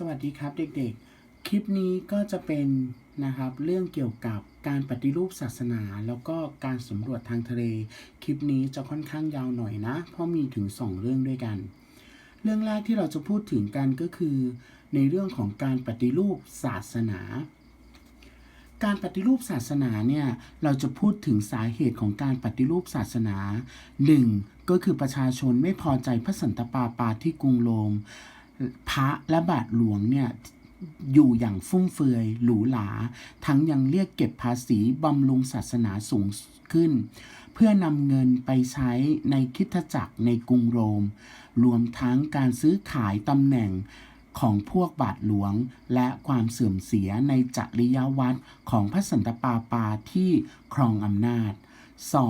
สวัสดีครับเด็กๆ คลิปนี้ก็จะเป็นนะครับเรื่องเกี่ยวกับการปฏิรูปศาสนา แล้วก็การสำรวจทางทะเล คลิปนี้จะค่อนข้างยาวหน่อยนะ เพราะมีถึง 2 เรื่องด้วยกัน เรื่องแรกที่เราจะพูดถึงกันก็คือ ในเรื่องของการปฏิรูปศาสนา การปฏิรูปศาสนาเนี่ยเราจะพูดถึงสาเหตุของการปฏิรูปศาสนา 1. ก็คือประชาชนไม่พอใจพระสันตะปาปาที่กรุงโรม พระและบาทหลวงเนี่ยอยู่อย่างฟุ่มเฟือยหรูหรา ทั้งยังเรียกเก็บภาษีบำรุงศาสนาสูงขึ้น เพื่อนำเงินไปใช้ในคิดจักรในกรุงโรม รวมทั้งการซื้อขายตำแหน่งของพวกบาทหลวง และความเสื่อมเสียในจริยวัตรของพระสันตะปาปาที่ครองอำนาจ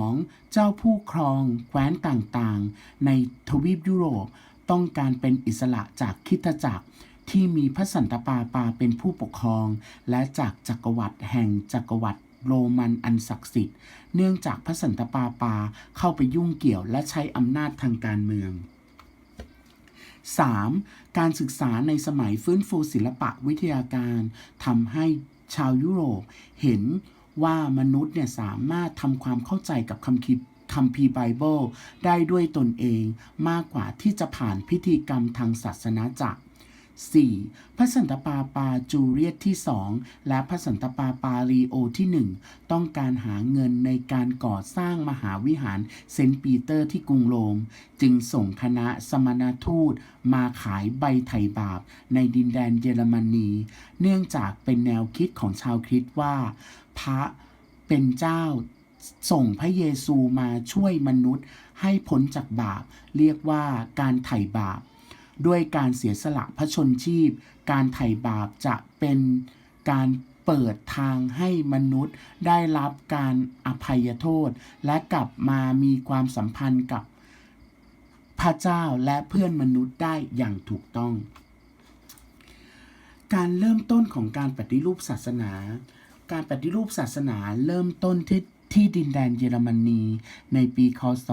2. เจ้าผู้ครองแคว้นต่างๆ ในทวีปยุโรป ต้องการเป็นอิสระจากคิดตจักรที่มีพระสันตปาปาเป็นผู้ปกครอง และจากจักรวรรดิแห่งจักรวรรดิโรมันอันศักดิ์สิทธิ์ เนื่องจากพระสันตปาปาเข้าไปยุ่งเกี่ยวและใช้อำนาจทางการเมือง 3. การศึกษาในสมัยฟื้นฟูศิลปะวิทยาการทำให้ชาวยุโรปเห็นว่ามนุษย์เนี่ยสามารถทำความเข้าใจกับคำคิด คัมภีร์ไบเบิลได้ด้วยตนเองมากกว่าที่จะผ่านพิธีกรรมทางศาสนาจักร 4. พระสันตปาปาจูเลียตที่ 2 และพระสันตปาปาลีโอที่ 1 ต้องการหาเงินในการก่อสร้างมหาวิหารเซนต์ปีเตอร์ที่กรุงโรม จึงส่งคณะสมณทูตมาขายใบไถ่บาปในดินแดนเยอรมนี เนื่องจากเป็นแนวคิดของชาวคริสต์ว่า พระเป็นเจ้า ส่งพระเยซูมาช่วยมนุษย์ให้พ้นจากบาป เรียกว่าการไถ่บาป ด้วยการเสียสละพระชนชีพ การไถ่บาปจะเป็นการเปิดทางให้มนุษย์ได้รับการอภัยโทษ และกลับมามีความสัมพันธ์กับพระเจ้าและเพื่อนมนุษย์ได้อย่างถูกต้อง การเริ่มต้นของการปฏิรูปศาสนา การปฏิรูปศาสนาเริ่มต้นที่ ที่ดินแดนเยอรมนี ในปีคศ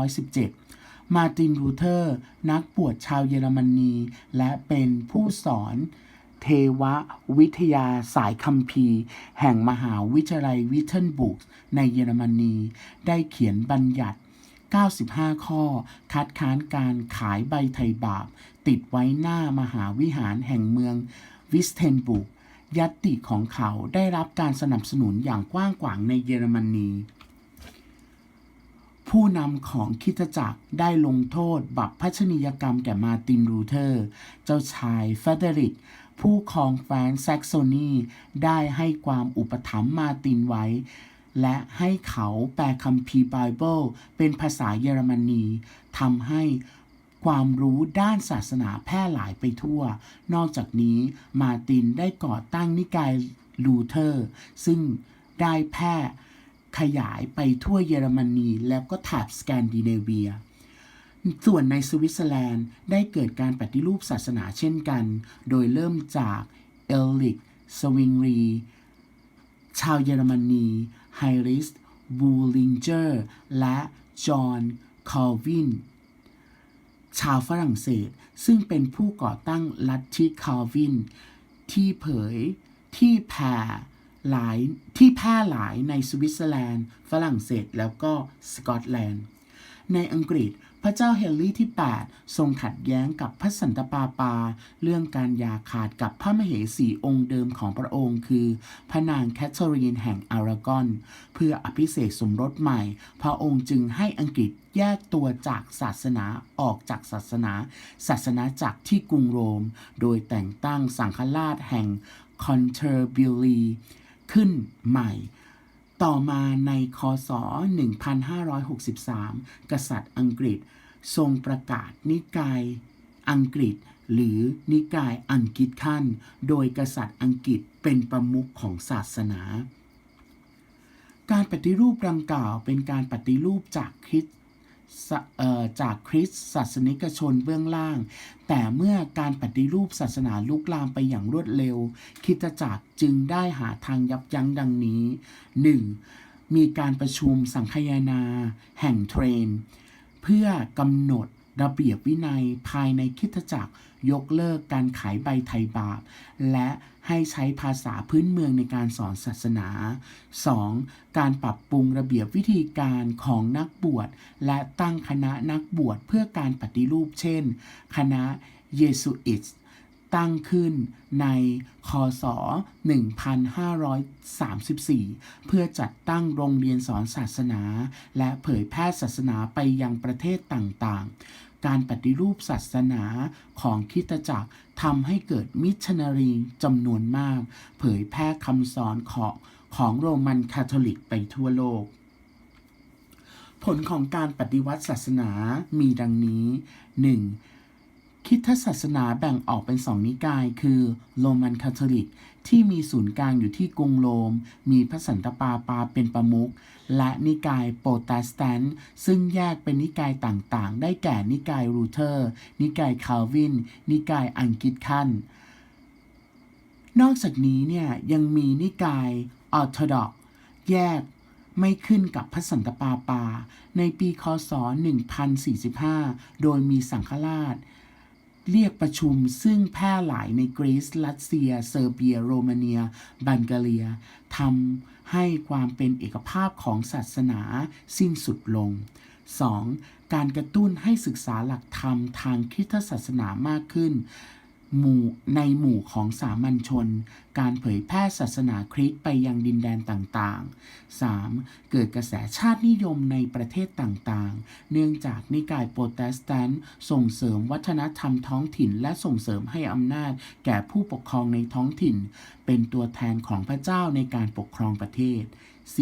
1517 มาร์ตินลูเทอร์ นักบวชชาวเยอรมนี และเป็นผู้สอนเทววิทยาสายคัมภีร์ แห่งมหาวิทยาลัยวิเทนบุกในเยอรมนี ได้เขียนบัญญัติ 95 ข้อ คัดค้านการขายใบไทยบาป ติดไว้หน้ามหาวิหารแห่งเมืองวิสเทนบุก ยัตติของเขาได้รับการสนับสนุนอย่างกว้างขวางในเยอรมนี ผู้นำของคิดตจักรได้ลงโทษบัพพัชนียกรรมแก่มาตินลูเทอร์ เจ้าชายเฟเดริก ผู้ครองแฟนแซกโซนีได้ให้ความอุปถัมภ์มาตินไว้ และให้เขาแปลคัมภีร์ไบเบิลเป็นภาษาเยอรมนีทำให้ ความรู้ด้านศาสนาแพร่หลายไปทั่ว นอกจากนี้มาตินได้ก่อตั้งนิกายลูเทอร์ ซึ่งได้แพร่ขยายไปทั่วเยอรมนีแล้วก็แถบสแกนดิเนเวีย ส่วนในสวิตเซอร์แลนด์ได้เกิดการปฏิรูปศาสนาเช่นกัน โดยเริ่มจากเอลลิก สวิงรี ชาวเยอรมนี ไฮริส บูลิงเจอร์ และจอห์น คอลวิน ชาวฝรั่งเศส ซึ่งเป็นผู้ก่อตั้งลัทธิคาลวิน ที่เผยที่แผ่หลายที่แพร่หลายในสวิตเซอร์แลนด์ ฝรั่งเศสแล้วก็สกอตแลนด์ ในอังกฤษ พระเจ้าเฮนรี่ที่ 8 ทรงขัดแย้งกับพระสันตะปาปา เรื่องการยาขาดกับพระมเหสีองค์เดิมของพระองค์ คือพระนางแคทเธอรีนแห่งอารากอน เพื่ออภิเษกสมรสใหม่ พระองค์จึงให้อังกฤษแยกตัวจากศาสนาออกจากศาสนา ศาสนาจักรที่กรุงโรม โดยแต่งตั้งสังฆราชแห่งคอนเทอร์บิลีขึ้นใหม่ ต่อมาในคศ 1563 กษัตริย์อังกฤษ ทรงประกาศนิกายอังกฤษ หรือนิกายอังกิคันโดยกษัตริย์อังกฤษเป็นประมุขของศาสนา การปฏิรูปดังกล่าวเป็นการปฏิรูปจากคริสต จากคริสต์ศาสนิกชนเบื้องล่าง แต่เมื่อการปฏิรูปศาสนาลุกลามไปอย่างรวดเร็วคิดจักรจึงได้หาทางยับยั้งดังนี้ 1. มีการประชุมสังคายนา แห่งเทรน เพื่อกำหนด ระเบียบวินัยภายในคิดตจักร ยกเลิกการขายใบไทยบาป และให้ใช้ภาษาพื้นเมืองในการสอนศาสนา 2. การปรับปรุงระเบียบวิธีการของนักบวช และตั้งคณะนักบวชเพื่อการปฏิรูปเช่น คณะเยซูอิต ตั้งขึ้นในคศ 1534 เพื่อจัดตั้งโรงเรียนสอนศาสนา และเผยแพร่ศาสนาไปยังประเทศต่างๆ การปฏิรูปศาสนาของคิตจักรทำให้เกิดมิชชันนารีจำนวนมาก เผยแพร่คำสอนของของโรมันคาทอลิกไปทั่วโลกผลของการปฏิวัติศาสนามีดังนี้ 1. คริดศาสนาแบ่งออกเป็นสองนิกาย คือโรมันคาทอลิก ที่มีศูนย์กลางอยู่ที่กรุงโรม มีพระสันตะปาปาเป็นประมุขและนิกายโปรเตสแตนต์ซึ่งแยกเป็นนิกายต่างๆ ได้แก่นิกายรูเทอร์ นิกายคาวิน นิกายอังกฤษคันนอกจากนี้เนี่ยยังมีนิกายออร์โธดอกแยกไม่ขึ้นกับพระสันตะปาปา ในปีคศ1045 โดยมีสังฆราช เรียกประชุมซึ่งแพร่หลายในกรีซ รัสเซีย เซอร์เบีย โรมาเนีย บัลแกเรียทำให้ความเป็นเอกภาพของศาสนาสิ้นสุดลง 2. การกระตุ้นให้ศึกษาหลักธรรมทางคริสตศาสนามากขึ้น หมู่ในหมู่ของสามัญชน การเผยแพร่ศาสนาคริสต์ไปยังดินแดนต่างๆ 3. เกิดกระแสชาตินิยมในประเทศต่างๆ เนื่องจากนิกายโปรเตสแตนต์ส่งเสริมวัฒนธรรมท้องถิ่น และส่งเสริมให้อำนาจแก่ผู้ปกครองในท้องถิ่น เป็นตัวแทนของพระเจ้าในการปกครองประเทศ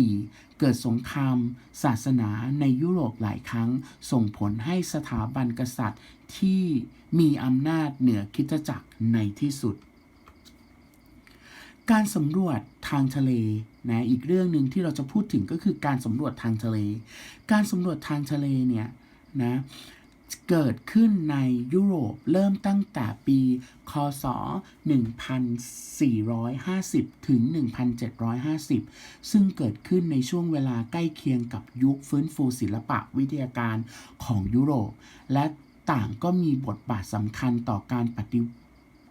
4. เกิดสงคราม ศาสนาในยุโรปหลายครั้ง ส่งผลให้สถาบันกษัตริย์ ที่มีอำนาจเหนือคิดจักรในที่สุด การสำรวจทางทะเลนะอีกเรื่องหนึ่งที่เราจะพูดถึงก็คือการสำรวจทางทะเล การสำรวจทางทะเลเนี่ยนะเกิดขึ้นในยุโรปเริ่มตั้งแต่ปี คศ 1450 ถึง 1750 ซึ่งเกิดขึ้นในช่วงเวลาใกล้เคียงกับยุคฟื้นฟูศิลปะวิทยาการของยุโรป และ ต่างก็มีบทบาทสำคัญต่อการปฏิ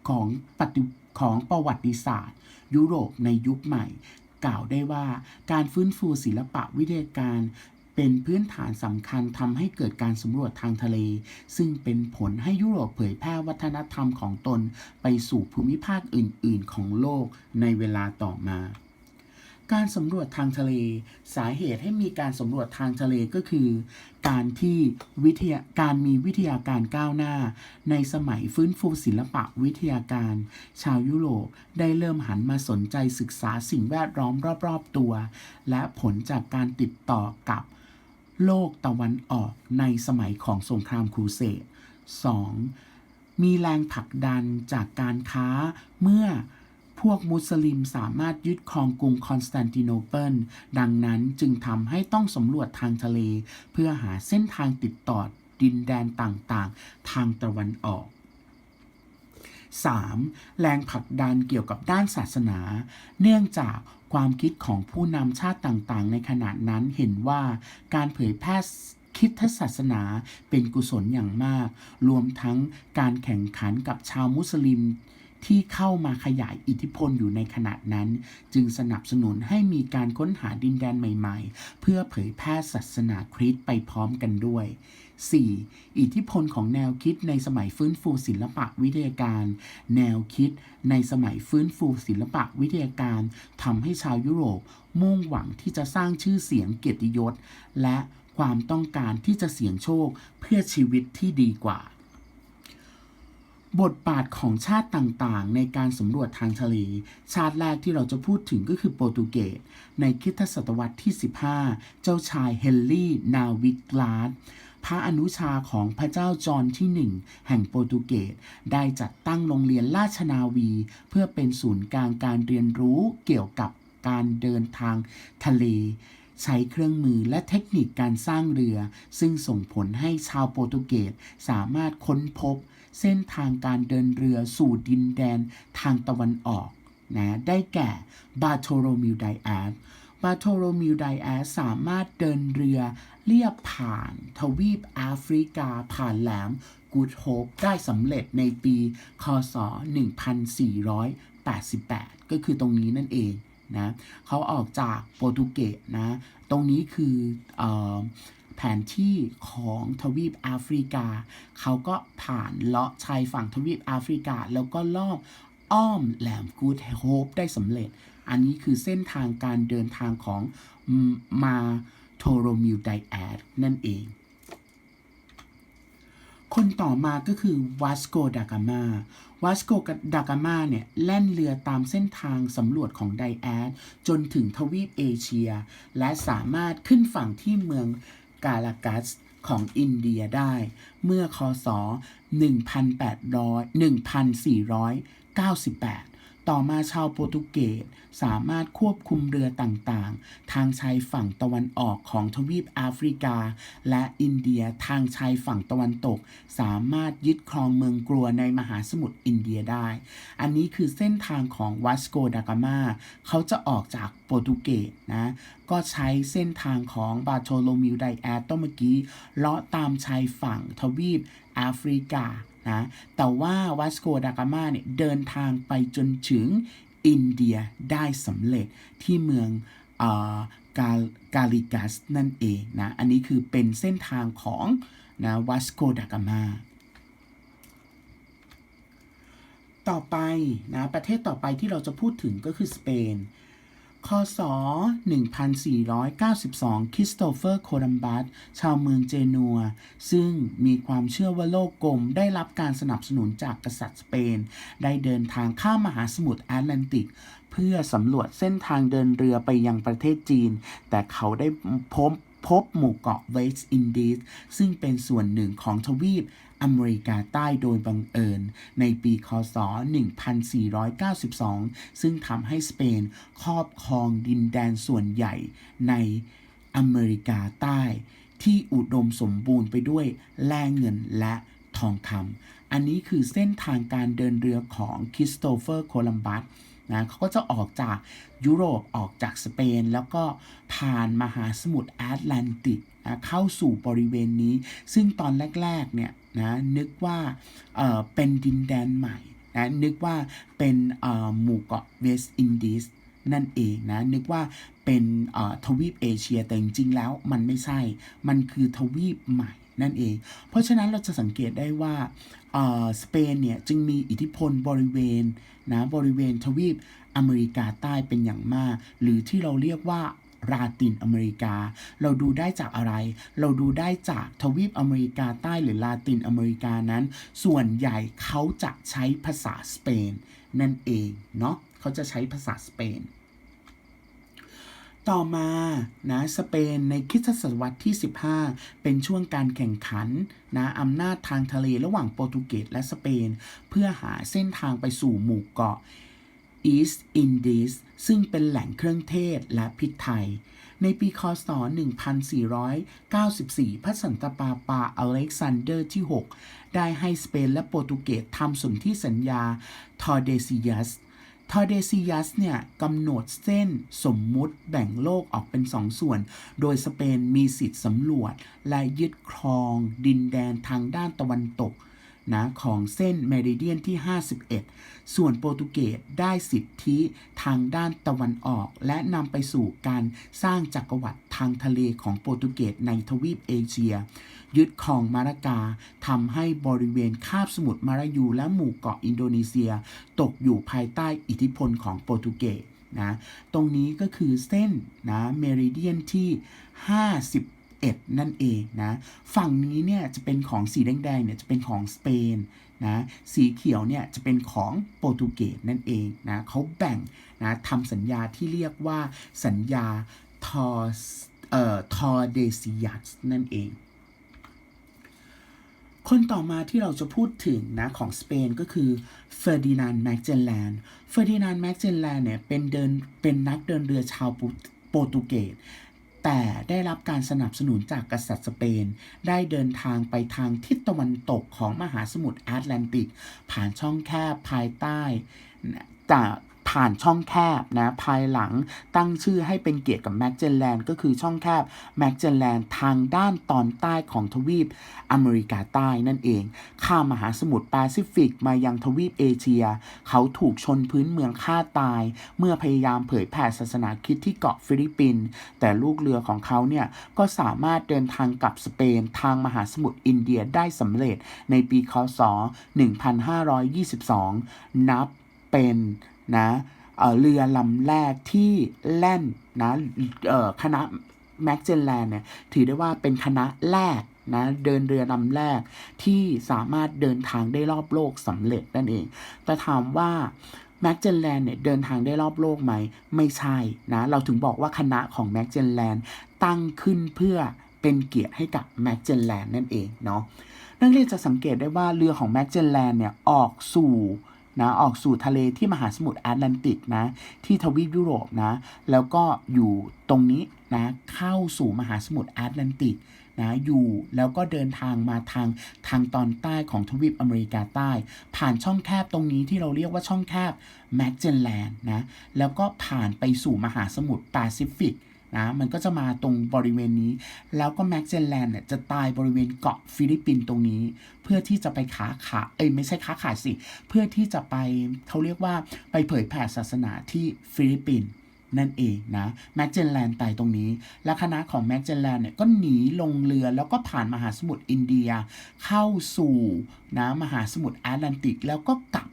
ของปฏิของประวัติศาสตร์ ยุโรปในยุคใหม่ กล่าวได้ว่าการฟื้นฟูศิลปะวิทยาการเป็นพื้นฐานสำคัญทำให้เกิดการสำรวจทางทะเล ซึ่งเป็นผลให้ยุโรปเผยแพร่วัฒนธรรมของตน ไปสู่ภูมิภาคอื่น ๆ ของโลกในเวลาต่อมา การสำรวจทางทะเล สาเหตุให้มีการสำรวจทางทะเลก็คือ การที่วิทยาการมีวิทยาการก้าวหน้า ในสมัยฟื้นฟูศิลปะวิทยาการ ชาวยุโรปได้เริ่มหันมาสนใจศึกษาสิ่งแวดล้อมรอบๆตัว และผลจากการติดต่อกับโลกตะวันออกในสมัยของสงครามครูเสด 2. มีแรงผลักดันจากการค้าเมื่อ พวกมุสลิมสามารถยึดครองกรุงคอนสแตนติโนเปิล ดังนั้นจึงทำให้ต้องสำรวจทางทะเล เพื่อหาเส้นทางติดต่อดินแดนต่างๆ ทางตะวันออก 3. แรงผลักดันเกี่ยวกับด้านศาสนา เนื่องจากความคิดของผู้นำชาติต่างๆ ในขณะนั้นเห็นว่าการเผยแพร่คิดทศาสนาเป็นกุศลอย่างมาก รวมทั้งการแข่งขันกับชาวมุสลิม ที่เข้ามาขยายอิทธิพลอยู่ในขณะนั้น จึงสนับสนุนให้มีการค้นหาดินแดนใหม่ ๆ เพื่อเผยแพร่ศาสนาคริสต์ไปพร้อมกันด้วย 4. อิทธิพลของแนวคิดในสมัยฟื้นฟูศิลปะวิทยาการ แนวคิดในสมัยฟื้นฟูศิลปะวิทยาการทำให้ชาวยุโรปมุ่งหวังที่จะสร้างชื่อเสียงเกียรติยศ และความต้องการที่จะเสี่ยงโชคเพื่อชีวิตที่ดีกว่า บทบาทของชาติต่างๆ ในการสำรวจทางทะเล ชาติแรกที่เราจะพูดถึงก็คือโปรตุเกส ในคริสตศตวรรษที่ 15 เจ้าชายเฮนรี่นาวิกลาดพระอนุชาของพระเจ้าจอห์นที่หนึ่งแห่งโปรตุเกส ได้จัดตั้งโรงเรียนราชนาวี เพื่อเป็นศูนย์กลางการเรียนรู้เกี่ยวกับการเดินทางทะเล ใช้เครื่องมือและเทคนิคการสร้างเรือ ซึ่งส่งผลให้ชาวโปรตุเกสสามารถค้นพบ เส้นทางการเดินเรือสู่ดินแดนทางตะวันออกนะได้แก่บาโทโรมิวไดอาสบาโทโรมิวไดแอสสามารถเดินเรือเลียบผ่าน ทวีปแอฟริกาผ่านแหลมกูดโฮปได้สำเร็จในปี คศ 1488 ก็คือตรงนี้นั่นเองนะเขาออกจากโปรตุเกสนะ ตรงนี้คืออ แผนที่ของทวีปแอฟริกา เขาก็ผ่านเลาะชายฝั่งทวีปแอฟริกา แล้วก็ลอบอ้อมแหลมกูดโฮปได้สำเร็จ อันนี้คือเส้นทางการเดินทางของมาโทโรมิวไดแอดนั่นเอง คนต่อมาก็คือวัสโกดากามาวัสโกดากามาเนี่ยแล่นเรือตามเส้นทางสำรวจของไดแอดจนถึงทวีปเอเชีย และสามารถขึ้นฝั่งที่เมือง กาลากัสของอินเดียได้ เมื่อคศ 1800 1498 ต่อมาชาวโปรตุเกสสามารถควบคุมเรือต่างๆ ทางชายฝั่งตะวันออกของทวีปแอฟริกา และอินเดียทางชายฝั่งตะวันตก สามารถยึดครองเมืองกลัวในมหาสมุทรอินเดียได้ อันนี้คือเส้นทางของวัสโกดากามาเขาจะออกจากโปรตุเกสนะก็ใช้เส้นทางของบาโทโลมิวไดแอตต้เมื่อกี้เลาะตามชายฝั่งทวีปแอฟริกา นะแต่ว่าวัสโกดากามาเนี่ยเดินทางไปจนถึงอินเดียได้สำเร็จที่เมืองอกากาลิกัสนั่นเองนะอันนี้คือเป็นเส้นทางของนะวัสโกดากามาต่อไปนะประเทศต่อไปที่เราจะพูดถึงก็คือสเปน คศ 1492 คริสโตเฟอร์โคลัมบัส ชาวเมืองเจนัว ซึ่งมีความเชื่อว่าโลกกลมได้รับการสนับสนุนจากกษัตริย์สเปน ได้เดินทางข้ามมหาสมุทรแอตแลนติก เพื่อสำรวจเส้นทางเดินเรือไปยังประเทศจีน แต่เขาได้พบพบหมู่เกาะเวสต์อินดีสซึ่งเป็นส่วนหนึ่งของทวีป อเมริกาใต้โดยบังเอิญ ในปีคศ 1492 ซึ่งทำให้สเปนครอบครองดินแดนส่วนใหญ่ในอเมริกาใต้ ที่อุดมสมบูรณ์ไปด้วยแร่เงินและทองคำอันนี้คือเส้นทางการเดินเรือของคริสโตเฟอร์โคลัมบัสนะเขาก็จะออกจากยุโรปออกจากสเปน แล้วก็ผ่านมหาสมุทรแอตแลนติกนะเข้าสู่บริเวณนี้ ซึ่งตอนแรก ๆ เนี่ย นะนึกว่าเออเป็นดินแดนใหม่นะนึกว่าเป็นเออหมู่เกาะเวสต์อินดีสนั่นเองนะนึกว่าเป็นเออทวีปเอเชียแต่จริงๆแล้วมันไม่ใช่ มันคือทวีปใหม่นั่นเอง เพราะฉะนั้นเราจะสังเกตได้ว่าเออสเปนเนี่ยจึงมีอิทธิพลบริเวณนะบริเวณทวีปอเมริกาใต้เป็นอย่างมาก หรือที่เราเรียกว่า ลาตินอเมริกา เราดูได้จากอะไร เราดูได้จากทวีปอเมริกาใต้หรือลาตินอเมริกานั้น ส่วนใหญ่เขาจะใช้ภาษาสเปนนั่นเองเนาะเขาจะใช้ภาษาสเปน ต่อมานะสเปนในคริสตศตวรรษที่ 15 เป็นช่วงการแข่งขันนะอำนาจทางทะเลระหว่างโปรตุเกสและสเปน เพื่อหาเส้นทางไปสู่หมู่เกาะ East Indies ซึ่งเป็นแหล่งเครื่องเทศและพริกไทย ในปีคศ 1494 พระสันตะปาปาอเล็กซานเดอร์ที่ 6 ได้ให้สเปนและโปรตุเกสทำสนธิสัญญาทอร์เดซิยัสทอร์เดซิยัสเนี่ยกำหนดเส้นสมมุติแบ่งโลกออกเป็นสองส่วน โดยสเปนมีสิทธิ์สำรวจ และยึดครองดินแดนทางด้านตะวันตก นะของเส้นเมริเดียนที่ 51 ส่วนโปรตุเกสได้สิทธิทางด้านตะวันออก และนำไปสู่การสร้างจักรวรรดิทางทะเลของโปรตุเกสในทวีปเอเชีย ยึดครองมาลากาทำให้บริเวณคาบสมุทรมารายูและหมู่เกาะอินโดนีเซีย ตกอยู่ภายใต้อิทธิพลของโปรตุเกสนะ ตรงนี้ก็คือเส้นนะเมริเดียนที่ 51 นั่นเองนะฝั่งนี้เนี่ยจะเป็นของสีแดงๆเนี่ยจะเป็นของสเปนนะสีเขียวเนี่ยจะเป็นของโปรตุเกสนั่นเองนะเขาแบ่งนะทำสัญญาที่เรียกว่าสัญญาทอเอ่อทอเดซิยัสนั่นเองคนต่อมาที่เราจะพูดถึงนะของสเปนก็คือเฟอร์ดินานด์แมกเจลแลนด์เฟอร์ดินานด์แมกเจลแลนด์เนี่ยเป็นเดินเป็นนักเดินเรือชาวโปรตุเกส แต่ได้รับการสนับสนุนจากกษัตริย์สเปน ได้เดินทางไปทางทิศตะวันตกของมหาสมุทรแอตแลนติก ผ่านช่องแคบภายใต้จาก ผ่านช่องแคบนะภายหลังตั้งชื่อให้เป็นเกียรติกับแมกเจลแลนด์ก็คือช่องแคบแมกเจลแลนด์ทางด้านตอนใต้ของทวีปอเมริกาใต้นั่นเอง ข้ามมหาสมุทรแปซิฟิกมายังทวีปเอเชีย เขาถูกชนพื้นเมืองฆ่าตาย เมื่อพยายามเผยแผ่ศาสนาคริดที่เกาะฟิลิปปินส์แต่ลูกเรือของเขาเนี่ยก็สามารถเดินทางกลับสเปนทางมหาสมุทรอินเดียได้สำเร็จในปีคศ 1522 นับเป็น นะเเรือลำแรกที่แล่นนะคณะแม็กเจนแลนเนี่ยถือได้ว่าเป็นคณะแรกนะเดินเรือลำแรกที่สามารถเดินทางได้รอบโลกสำเร็จนั่นเอง แต่ถามว่าแม็กเจนแลนเนี่ยเดินทางได้รอบโลกไหม ไม่ใช่นะเราถึงบอกว่าคณะของแม็กเจนแลนตั้งขึ้นเพื่อเป็นเกียรติให้กับแม็กเจนแลนนั่นเองเนาะนักเรียนจะสังเกตได้ว่าเรือของแม็กเจลแลนเนี่ยออกสู่ นะออกสู่ทะเลที่มหาสมุทรแอตแลนติกนะที่ทวีปยุโรปนะแล้วก็อยู่ตรงนี้นะเข้าสู่มหาสมุทรแอตแลนติกนะอยู่แล้วก็เดินทางมาทางทางตอนใต้ของทวีปอเมริกาใต้ ผ่านช่องแคบตรงนี้ที่เราเรียกว่าช่องแคบแมกเจลแลนด์นะแล้วก็ผ่านไปสู่มหาสมุทรแปซิฟิก นะมันก็จะมาตรงบริเวณนี้ แล้วก็แม็กเจนแลนด์เนี่ยจะตายบริเวณเกาะฟิลิปปินส์ตรงนี้ เพื่อที่จะไปค้าขาเอ้ยไม่ใช่ค้าขายสิ เพื่อที่จะไปเขาเรียกว่าไปเผยแผ่ศาสนาที่ฟิลิปปินส์นั่นเองนะแม็กเจนแลนด์ตายตรงนี้ และคณะของแม็กเจนแลนด์เนี่ยก็หนีลงเรือแล้วก็ผ่านมหาสมุทรอินเดีย เข้าสู่นะมหาสมุทรแอตแลนติกแล้วก็กลับ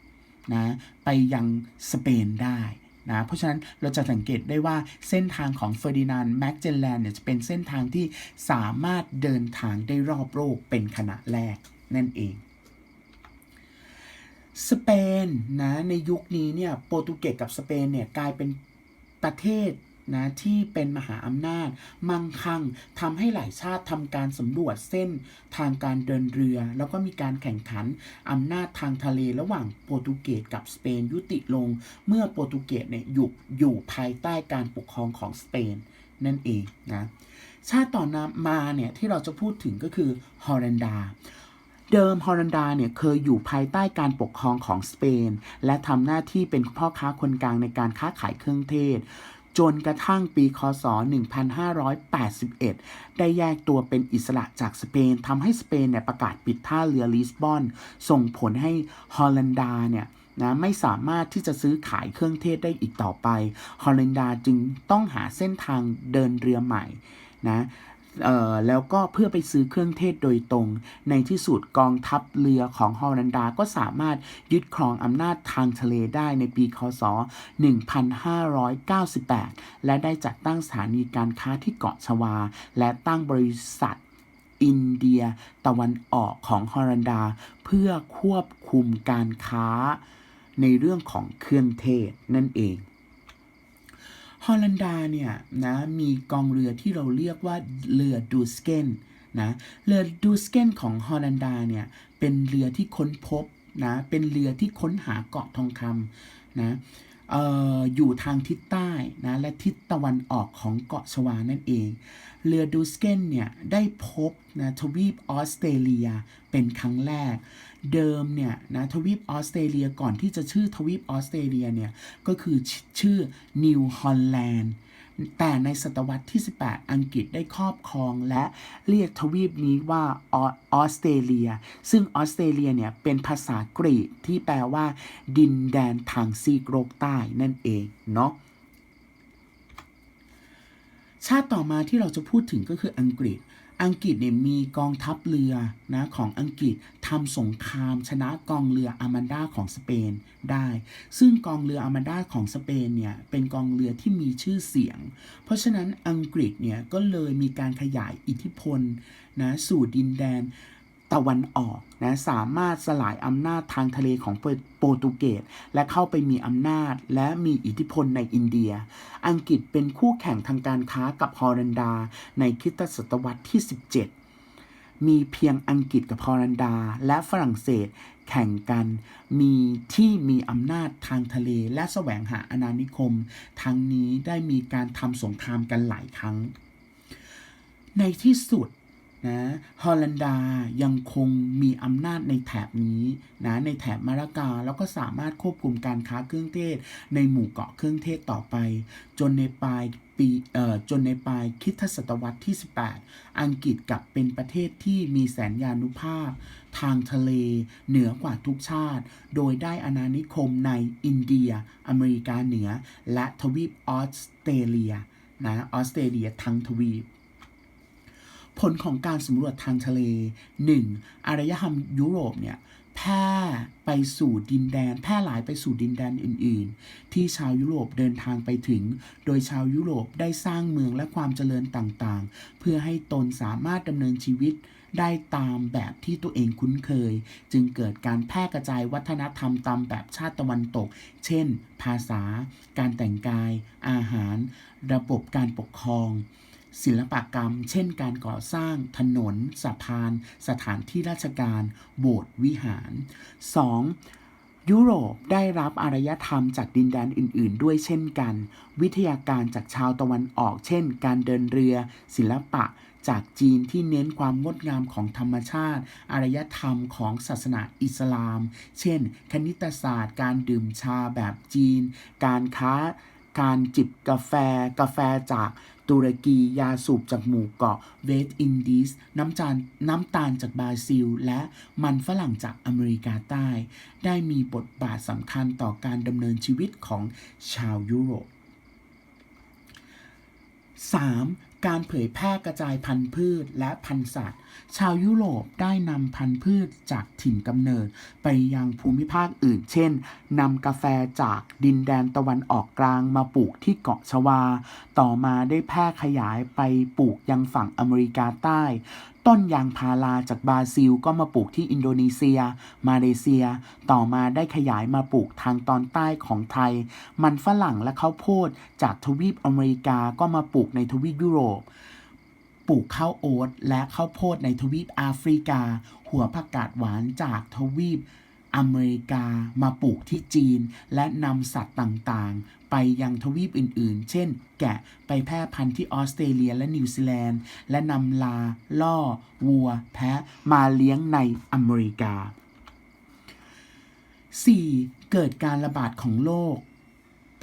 นะไปยังสเปนได้ นะเพราะฉะนั้นเราจะสังเกตได้ว่าเส้นทางของเฟอร์ดินานด์แม็กเจลแลนด์เนี่ยจะเป็นเส้นทางที่สามารถเดินทางได้รอบโลกเป็นขณะแรกนั่นเองสเปนนะในยุคนี้เนี่ยโปรตุเกสกับสเปนเนี่ยกลายเป็นประเทศ นะที่เป็นมหาอำนาจ มั่งคั่งทำให้หลายชาติทำการสำรวจเส้นทางการเดินเรือ แล้วก็มีการแข่งขันอำนาจทางทะเลระหว่างโปรตุเกสกับสเปนยุติลง เมื่อโปรตุเกสเนี่ยอยู่อยู่ภายใต้การปกครองของสเปนนั่นเองนะชาติต่อมาเนี่ยที่เราจะพูดถึงก็คือฮอลันดาเดิมฮอลันดาเนี่ยเคยอยู่ภายใต้การปกครองของสเปน และทำหน้าที่เป็นพ่อค้าคนกลางในการค้าขายเครื่องเทศ จนกระทั่งปีคศ 1581 ได้แยกตัวเป็นอิสระจากสเปนทำให้สเปนเนี่ยประกาศปิดท่าเรือลิสบอน ส่งผลให้ฮอลันดาเนี่ยนะไม่สามารถที่จะซื้อขายเครื่องเทศได้อีกต่อไป ฮอลันดาจึงต้องหาเส้นทางเดินเรือใหม่นะ แล้วก็เพื่อไปซื้อเครื่องเทศโดยตรง ในที่สุดกองทัพเรือของฮอลันดาก็สามารถยึดครองอำนาจทางทะเลได้ในปีคศ 1598 และได้จัดตั้งสถานีการค้าที่เกาะชวา และตั้งบริษัทอินเดียตะวันออกของฮอลันดา เพื่อควบคุมการค้าในเรื่องของเครื่องเทศนั่นเอง ฮอลันดาเนี่ยนะมีกองเรือที่เราเรียกว่าเรือดูสเกนนะเรือดูสเกนของฮอลันดาเนี่ยเป็นเรือที่ค้นพบนะเป็นเรือที่ค้นหาเกาะทองคำนะอออยู่ทางทิศใต้นะและทิศตะวันออกของเกาะชวานั่นเอง เรือดูสเกนเนี่ย ได้พบนะทวีปออสเตรเลียเป็นครั้งแรก เดิมเนี่ยนะทวีปออสเตรเลียก่อนที่จะชื่อทวีปออสเตรเลียเนี่ย ก็คือชื่อนิวฮอลแลนด์แต่ในศตวรรษที่ 18 อังกฤษได้ครอบครองและเรียกทวีปนี้ว่าออออสเตรเลีย ซึ่งออสเตรเลียเนี่ยเป็นภาษากรีกที่แปลว่า ดินแดนทางซีกโลกใต้นั่นเองเนาะ ชาติต่อมาที่เราจะพูดถึงก็คืออังกฤษ อังกฤษเนี่ยมีกองทัพเรือนะของอังกฤษทำสงครามชนะกองเรืออามันดาของสเปนได้ ซึ่งกองเรืออามันดาของสเปนเนี่ยเป็นกองเรือที่มีชื่อเสียง เพราะฉะนั้นอังกฤษเนี่ยก็เลยมีการขยายอิทธิพลนะสู่ดินแดน ตะวันออกนะสามารถสลายอำนาจทางทะเลของโปรตุเกสและเข้าไปมีอำนาจและมีอิทธิพลในอินเดีย อังกฤษเป็นคู่แข่งทางการค้ากับฮอลันดา ในคริสตศตวรรษที่ 17 มีเพียงอังกฤษกับฮอลันดา และฝรั่งเศสแข่งกันมีที่มีอำนาจทางทะเลและแสวงหาอาณานิคม ทั้งนี้ได้มีการทำสงครามกันหลายครั้ง ในที่สุด นะฮอลันดายังคงมีอำนาจในแถบนี้นะในแถบมาลากาแล้วก็สามารถควบคุมการค้าเครื่องเทศ ในหมู่เกาะเครื่องเทศต่อไป จนในปลายปีเอ่อจนในปลายคริดศตวรรษที่ 18 อังกฤษกลับเป็นประเทศที่มีแสนยานุภาพ ทางทะเลเหนือกว่าทุกชาติ โดยได้อาณานิคมในอินเดีย อเมริกาเหนือ และทวีปออสเตรเลียนะออสเตรเลียทั้งทวีป ผลของการสำรวจทางทะเล 1. อารยธรรมยุโรปเนี่ยแพร่ไปสู่ดินแดน แพร่หลายไปสู่ดินแดนอื่น ๆ ที่ชาวยุโรปเดินทางไปถึง โดยชาวยุโรปได้สร้างเมืองและความเจริญต่างๆ เพื่อให้ตนสามารถดำเนินชีวิตได้ตามแบบที่ตัวเองคุ้นเคย จึงเกิดการแพร่กระจายวัฒนธรรมตามแบบชาติตะวันตก เช่น ภาษา การแต่งกาย อาหาร ระบบการปกครอง ศิลปกรรม เช่น การก่อสร้าง ถนน สะพาน สถานที่ราชการ โบสถ์วิหาร 2. ยุโรปได้รับอารยธรรมจากดินแดนอื่น ๆ ด้วยเช่นกัน วิทยาการจากชาวตะวันออก เช่น การเดินเรือ ศิลปะจากจีนที่เน้นความงดงามของธรรมชาติ อารยธรรมของศาสนาอิสลาม เช่น คณิตศาสตร์ การดื่มชาแบบจีน การค้า การจิบกาแฟ กาแฟจากตุรกี ยาสูบจากหมู่เกาะเวสต์อินดีสน้ำจานน้ำตาลจากบราซิล และมันฝรั่งจากอเมริกาใต้ ได้มีบทบาทสำคัญต่อการดำเนินชีวิตของชาวยุโรป 3. การเผยแพร่กระจายพันธุ์พืชและพันธุ์สัตว์ ชาวยุโรปได้นำพันธุ์พืชจากถิ่นกำเนิด ไปยังภูมิภาคอื่น เช่นนำกาแฟจากดินแดนตะวันออกกลางมาปลูกที่เกาะชวา ต่อมาได้แพร่ขยายไปปลูกยังฝั่งอเมริกาใต้ ต้นยางพาราจากบราซิลก็มาปลูกที่อินโดนีเซีย มาเลเซีย ต่อมาได้ขยายมาปลูกทางตอนใต้ของไทย มันฝรั่งและข้าวโพดจากทวีปอเมริกาก็มาปลูกในทวีปยุโรป ปลูกข้าวโอ๊ตและข้าวโพดในทวีปแอฟริกา หัวผักกาดหวานจากทวีป อเมริกามาปลูกที่จีน และนำสัตว์ต่างๆ ไปยังทวีปอื่นๆ เช่น แกะไปแพร่พันธุ์ที่ออสเตรเลียและนิวซีแลนด์ และนำลา ล่อ วัว แพะ มาเลี้ยงในอเมริกา 4. เกิดการระบาดของโรค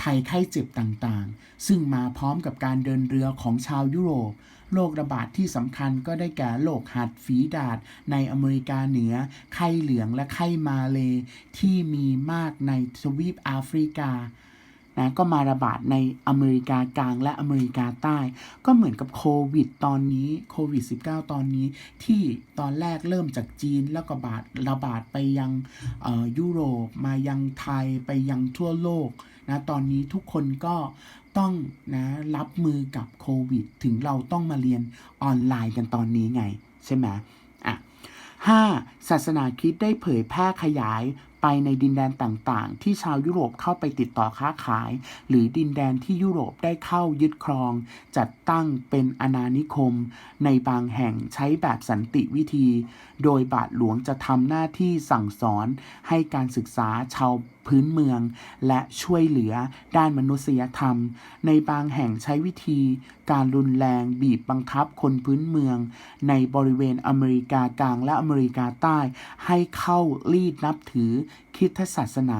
ภัยไข้เจ็บต่างๆ ซึ่งมาพร้อมกับการเดินเรือของชาวยุโรป โรคระบาดที่สำคัญก็ได้แก่โรคหัดฝีดาษในอเมริกาเหนือ ไข้เหลืองและไข้มาเลย์ที่มีมากในทวีปแอฟริกานะก็มาระบาดในอเมริกากลางและอเมริกาใต้ ก็เหมือนกับโควิดตอนนี้โควิด -19 ตอนนี้ที่ตอนแรกเริ่มจากจีนแล้วก็บาดระบาดไปยังยุโรปมายังไทยไปยังทั่วโลกนะตอนนี้ทุกคนก็ ต้องนะรับมือกับโควิด ถึงเราต้องมาเรียนออนไลน์กันตอนนี้ไง ใช่ไหมอะ 5. ศาสนาคริสต์ได้เผยแพร่ขยายไปในดินแดนต่างๆ ที่ชาวยุโรปเข้าไปติดต่อค้าขาย หรือดินแดนที่ยุโรปได้เข้ายึดครอง จัดตั้งเป็นอาณานิคม ในบางแห่งใช้แบบสันติวิธี โดยบาทหลวงจะทำหน้าที่สั่งสอนให้การศึกษาชาวพื้นเมือง และช่วยเหลือด้านมนุษยธรรม ในบางแห่งใช้วิธี การรุนแรงบีบบังคับคนพื้นเมือง ในบริเวณอเมริกากลางและอเมริกาใต้ ให้เข้ารีดนับถือคริสตศาสนา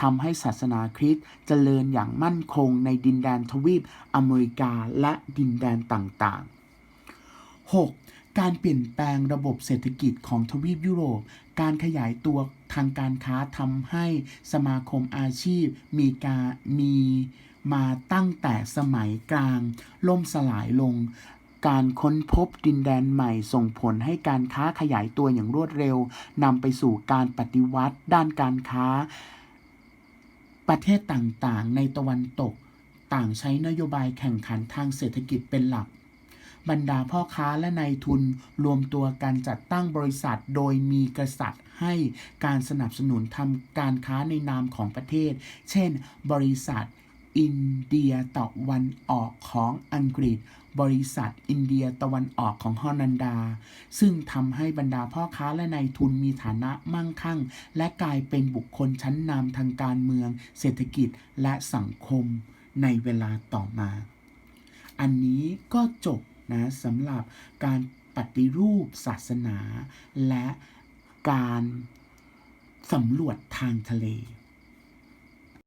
ทำให้ศาสนาคริสต์เจริญอย่างมั่นคงในดินแดนทวีปอเมริกาและดินแดนต่างๆ 6. การเปลี่ยนแปลงระบบเศรษฐกิจของทวีปยุโรป การขยายตัวทางการค้าทำให้สมาคมอาชีพมีการมีมาตั้งแต่สมัยกลาง ล่มสลายลง การค้นพบดินแดนใหม่ส่งผลให้การค้าขยายตัวอย่างรวดเร็วนำไปสู่การปฏิวัติด้านการค้า ประเทศต่างๆ ในตะวันตก ต่างใช้นโยบายแข่งขันทางเศรษฐกิจเป็นหลัก บรรดาพ่อค้าและนายทุนรวมตัวกันจัดตั้งบริษัท โดยมีกษัตริย์ให้การสนับสนุนทำการค้าในนามของประเทศ เช่น บริษัทอินเดียตะวันออกของอังกฤษ บริษัทอินเดียตะวันออกของฮอลันดา ซึ่งทำให้บรรดาพ่อค้าและนายทุนมีฐานะมั่งคั่ง และกลายเป็นบุคคลชั้นนำทางการเมือง เศรษฐกิจและสังคมในเวลาต่อมา อันนี้ก็จบ นะสำหรับการปฏิรูปศาสนา และการสำรวจทางทะเล